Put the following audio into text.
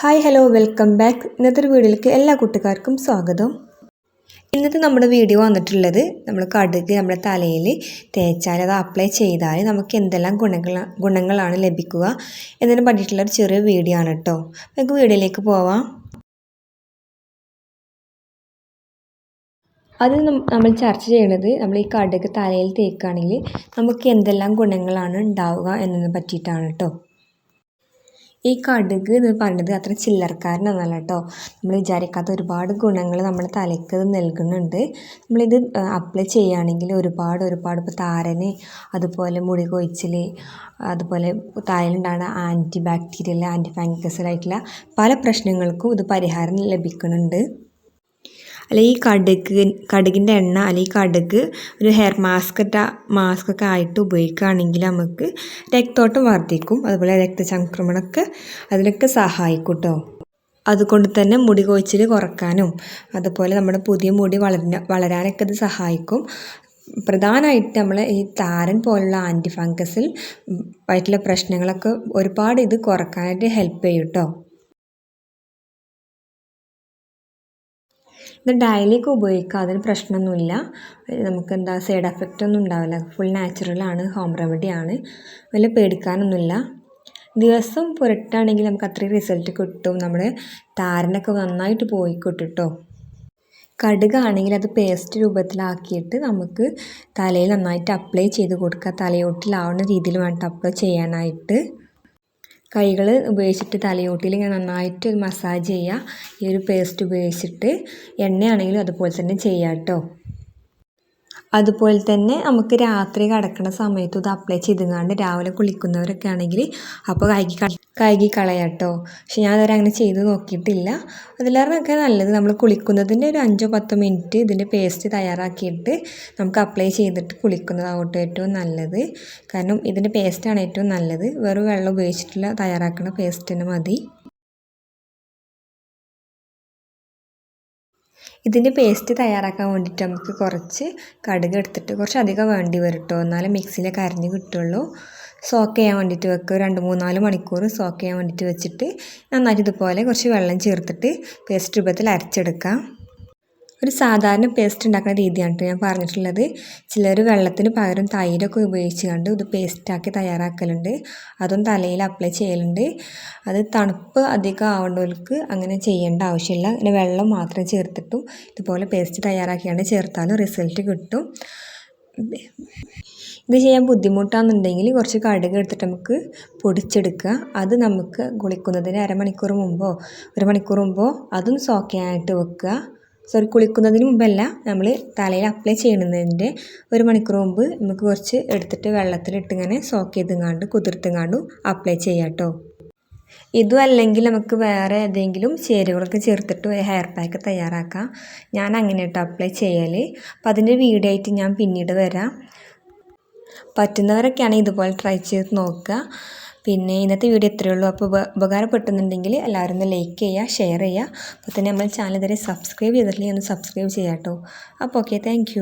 Hi hello welcome back. ഇന്നത്തെ വീഡിയോയിലേക്ക് എല്ലാ കൂട്ടുകാർക്കും സ്വാഗതം. ഇന്നത്തെ നമ്മുടെ വീഡിയോ വന്നിട്ടുള്ളത് നമ്മൾ കടുക് നമ്മുടെ തലയിൽ തേച്ചാൽ അത് അപ്ലൈ ചെയ്താൽ നമുക്ക് എന്തെല്ലാം ഗുണങ്ങൾ ഗുണങ്ങളാണ് ലഭിക്കുക എന്നതിനെ പറ്റിയിട്ടുള്ള ഒരു ചെറിയ വീഡിയോ ആണ് കേട്ടോ നമുക്ക് വീഡിയോയിലേക്ക് പോവാം. അത് നമ്മൾ ചർച്ച ചെയ്യണത് നമ്മൾ ഈ കടുക് തലയിൽ തേക്കുകയാണെങ്കിൽ നമുക്ക് എന്തെല്ലാം ഗുണങ്ങളാണ് ഉണ്ടാവുക എന്നതിനെ പറ്റിയിട്ടാണ് കേട്ടോ ഈ കടുക് എന്ന് പറയുന്നത് അത്ര ചില്ലറക്കാരനൊന്നല്ല കേട്ടോ. നമ്മൾ വിചാരിക്കാത്ത ഒരുപാട് ഗുണങ്ങൾ നമ്മുടെ തലയ്ക്ക് നൽകുന്നുണ്ട്. നമ്മളിത് അപ്ലൈ ചെയ്യുകയാണെങ്കിൽ ഒരുപാട് ഒരുപാട് ഇപ്പോൾ താരന് അതുപോലെ മുടി കൊഴിച്ചിൽ അതുപോലെ താരനുണ്ടാകുന്ന ആന്റി ബാക്ടീരിയൽ ആന്റി ഫംഗസലായിട്ടുള്ള പല പ്രശ്നങ്ങൾക്കും ഇത് പരിഹാരം ലഭിക്കുന്നുണ്ട്. അല്ലെങ്കിൽ ഈ കടുക് കടുകിന്റെ എണ്ണ അല്ലെങ്കിൽ കടുക് ഒരു ഹെയർ മാസ്ക് മാസ്കൊക്കെ ആയിട്ട് ഉപയോഗിക്കുകയാണെങ്കിൽ നമുക്ക് രക്തോട്ടം വർദ്ധിക്കും. അതുപോലെ രക്തചംക്രമണമൊക്കെ അതിനൊക്കെ സഹായിക്കും കേട്ടോ അതുകൊണ്ട് തന്നെ മുടി കൊഴിച്ചിൽ കുറക്കാനും അതുപോലെ നമ്മുടെ പുതിയ മുടി വളരാൻ വളരാനൊക്കെ ഇത് സഹായിക്കും. പ്രധാനമായിട്ട് നമ്മൾ ഈ താരൻ പോലുള്ള ആന്റി ഫംഗസിൽ ആയിട്ടുള്ള പ്രശ്നങ്ങളൊക്കെ ഒരുപാട് ഇത് കുറക്കാനായിട്ട് ഹെൽപ്പ് ചെയ്യും കേട്ടോ ഇത് ഡെയിലിയൊക്കെ ഉപയോഗിക്കാം അതിന് പ്രശ്നമൊന്നുമില്ല. നമുക്ക് എന്താ സൈഡ് എഫക്റ്റ് ഒന്നും ഉണ്ടാവില്ല. ഫുൾ നാച്ചുറലാണ് ഹോം റെമഡിയാണ് വലിയ പേടിക്കാനൊന്നുമില്ല. ദിവസം പുരട്ടാണെങ്കിൽ നമുക്ക് അത്രയും റിസൾട്ട് കിട്ടും. നമ്മുടെ താരനൊക്കെ നന്നായിട്ട് പോയി കിട്ടും കടുകാണെങ്കിൽ അത് പേസ്റ്റ് രൂപത്തിലാക്കിയിട്ട് നമുക്ക് തലയിൽ നന്നായിട്ട് അപ്ലൈ ചെയ്ത് കൊടുക്കുക. തലയോട്ടിലാവുന്ന രീതിയിൽ വേണ്ട അപ്ലൈ ചെയ്യാനായിട്ട്. കൈകൾ ഉപയോഗിച്ചിട്ട് തലയോട്ടിയിൽ ഇങ്ങനെ നന്നായിട്ട് മസാജ് ചെയ്യുക. ഈ ഒരു പേസ്റ്റ് ഉപയോഗിച്ചിട്ട് എണ്ണയാണെങ്കിലും അതുപോലെ തന്നെ ചെയ്യാം കേട്ടോ. അതുപോലെ തന്നെ നമുക്ക് രാത്രി കിടക്കുന്ന സമയത്ത് ഇത് അപ്ലൈ ചെയ്തുങ്ങാണ്ട് രാവിലെ കുളിക്കുന്നവരൊക്കെ ആണെങ്കിൽ അപ്പോൾ കൈകി കഴുകി കളയാട്ടോ. പക്ഷെ ഞാൻ അതുവരെ അങ്ങനെ ചെയ്ത് നോക്കിയിട്ടില്ല. അതിലേറെയൊക്കെ നല്ലത് നമ്മൾ കുളിക്കുന്നതിന്റെ ഒരു അഞ്ചോ പത്തോ മിനിറ്റ് ഇതിന്റെ പേസ്റ്റ് തയ്യാറാക്കിയിട്ട് നമുക്ക് അപ്ലൈ ചെയ്തിട്ട് കുളിക്കുന്നതാവട്ടെ ഏറ്റവും നല്ലത്. കാരണം ഇതിന്റെ പേസ്റ്റാണ് ഏറ്റവും നല്ലത്. വെറും വെള്ളം ഉപയോഗിച്ചിട്ടുള്ള തയ്യാറാക്കുന്ന പേസ്റ്റ് തന്നെ മതി. ഇതിന്റെ പേസ്റ്റ് തയ്യാറാക്കാൻ വേണ്ടിയിട്ട് നമുക്ക് കുറച്ച് കടുക് എടുത്തിട്ട് കുറച്ച് അധികം വേണ്ടി വരും കേട്ടോ. എന്നാലും മിക്സിയിലൊക്കെ അരിഞ്ഞ് കിട്ടുള്ളൂ. സോക്ക് ചെയ്യാൻ വേണ്ടിയിട്ട് വെക്കുക രണ്ട് മൂന്നാൽ മണിക്കൂർ സോക്ക് ചെയ്യാൻ വേണ്ടിയിട്ട് വെച്ചിട്ട് നന്നായിട്ട് ഇതുപോലെ കുറച്ച് വെള്ളം ചേർത്തിട്ട് പേസ്റ്റ് രൂപത്തിൽ അരച്ചെടുക്കാം. ഒരു സാധാരണ പേസ്റ്റ് ഉണ്ടാക്കുന്ന രീതിയാണ് ഞാൻ പറഞ്ഞിട്ടുള്ളത്. ചിലർ വെള്ളത്തിന് പകരം തൈരൊക്കെ ഉപയോഗിച്ച് കണ്ട് ഇത് പേസ്റ്റാക്കി തയ്യാറാക്കലുണ്ട്. അതും തലയിൽ അപ്ലൈ ചെയ്യലുണ്ട്. അത് തണുപ്പ് അധികം ആവേണ്ടവർക്ക് അങ്ങനെ ചെയ്യേണ്ട ആവശ്യമില്ല. അങ്ങനെ വെള്ളം മാത്രം ചേർത്തിട്ടും ഇതുപോലെ പേസ്റ്റ് തയ്യാറാക്കിയാണ് ചേർത്താലും റിസൾട്ട് കിട്ടും. ഇത് ചെയ്യാൻ ബുദ്ധിമുട്ടാണെന്നുണ്ടെങ്കിൽ കുറച്ച് കടുക് എടുത്തിട്ട് നമുക്ക് പൊടിച്ചെടുക്കുക. അത് നമുക്ക് കുളിക്കുന്നതിന് അരമണിക്കൂർ മുമ്പോ ഒരു മണിക്കൂർ മുമ്പോ അതും സോക്ക് ചെയ്യാനായിട്ട് വെക്കുക. സോറി കുളിക്കുന്നതിന് മുമ്പല്ല നമ്മൾ തലയിൽ അപ്ലൈ ചെയ്യുന്നതിന്റെ ഒരു മണിക്കൂർ മുമ്പ് നമുക്ക് കുറച്ച് എടുത്തിട്ട് വെള്ളത്തിലിട്ട് ഇങ്ങനെ സോക്ക് ചെയ്തുങ്ങാണ്ട് കുതിർത്തുങ്ങാണ്ടും അപ്ലൈ ചെയ്യാം കേട്ടോ ഇതും അല്ലെങ്കിൽ നമുക്ക് വേറെ ഏതെങ്കിലും ചേരുവകളൊക്കെ ചേർത്തിട്ട് ഒരു ഹെയർ പാക്ക് തയ്യാറാക്കാം. ഞാൻ അങ്ങനെ കേട്ടോ അപ്ലൈ ചെയ്യൽ അപ്പോൾ അതിന്റെ വീഡിയോ ആയിട്ട് ഞാൻ പിന്നീട് വരാം. പറ്റുന്നവരൊക്കെയാണെങ്കിൽ ഇതുപോലെ ട്രൈ ചെയ്ത് നോക്കുക. പിന്നെ ഇന്നത്തെ വീഡിയോ ഇത്രയേ ഉള്ളൂ. അപ്പോൾ ഉപകാരപ്പെട്ടുന്നുണ്ടെങ്കിൽ എല്ലാവരും ഒന്ന് ലൈക്ക് ചെയ്യുക ഷെയർ ചെയ്യുക. അപ്പോൾ തന്നെ നമ്മൾ ചാനൽ ഇതുവരെ സബ്സ്ക്രൈബ് ചെയ്തിട്ടില്ലെങ്കിൽ ഒന്ന് സബ്സ്ക്രൈബ് ചെയ്യാം കേട്ടോ. അപ്പോൾ ഓക്കെ താങ്ക്